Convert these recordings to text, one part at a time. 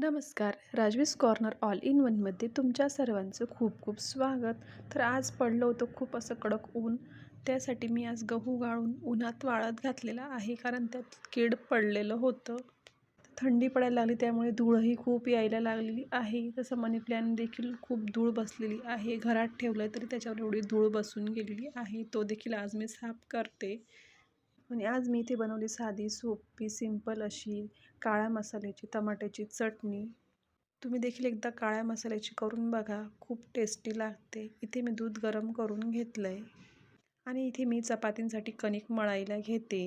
नमस्कार. राजवीस corner all in वनमध्ये तुमच्या सर्वांचं खूप खूप स्वागत. तर आज पडलं होतं खूप असं कडक ऊन. त्यासाठी मी आज गहू गाळून उन्हात वाळत घातलेला आहे कारण त्यात कीड पडलेलं होतं. थंडी पडायला लागली त्यामुळे धूळही खूप यायला लागलेली आहे. तसं मनी प्लॅन देखील खूप धूळ बसलेली आहे. घरात ठेवलं तरी त्याच्यावर एवढी धूळ बसून गेलेली आहे. तो देखील आज मी साफ करते. आणि आज मी इथे बनवली साधी सोपी सिंपल अशी काळ्या मसाल्याची टमाट्याची चटणी. तुम्ही देखील एकदा काळ्या मसाल्याची करून बघा खूप टेस्टी लागते. इथे मी दूध गरम करून घेतलं आहे आणि इथे मी चपातींसाठी कणिक मळायला घेते.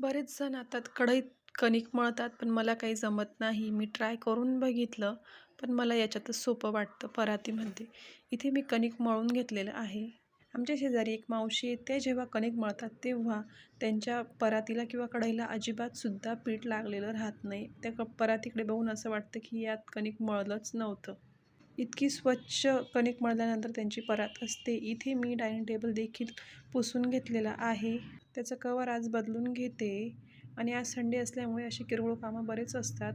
बरेच जण आता कढईत कणिक मळतात पण मला काही जमत नाही. मी ट्राय करून बघितलं पण मला याच्यातच सोपं वाटतं परातीमध्ये इथे मी कणिक मळून घेतलेलं आहे. आमच्या शेजारी एक मावशी आहे ते जेव्हा कणिक मळतात तेव्हा त्यांच्या परातीला किंवा कढईला अजिबातसुद्धा पीठ लागलेलं राहत नाही. त्या क परातीकडे बघून असं वाटतं की यात कणिक मळलंच नव्हतं. इतकी स्वच्छ कणिक मळल्यानंतर त्यांची परात असते. इथे मी डायनिंग टेबल देखील पुसून घेतलेला आहे. त्याचं कवर आज बदलून घेते आणि आज संडे असल्यामुळे अशी किरकोळ कामं बरेच असतात.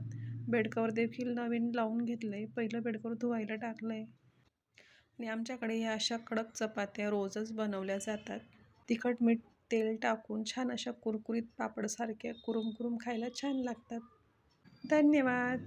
बेडकवर देखील नवीन लावून घेतलं आहे पहिलं बेडकवर धुवायला टाकलं आहे आणि आमच्याकडे ह्या अशा कडक चपात्या रोजच बनवल्या जातात. तिखट मीठ तेल टाकून छान अशा कुरकुरीत पापडसारख्या कुरुम कुरुम खायला छान लागतात. धन्यवाद!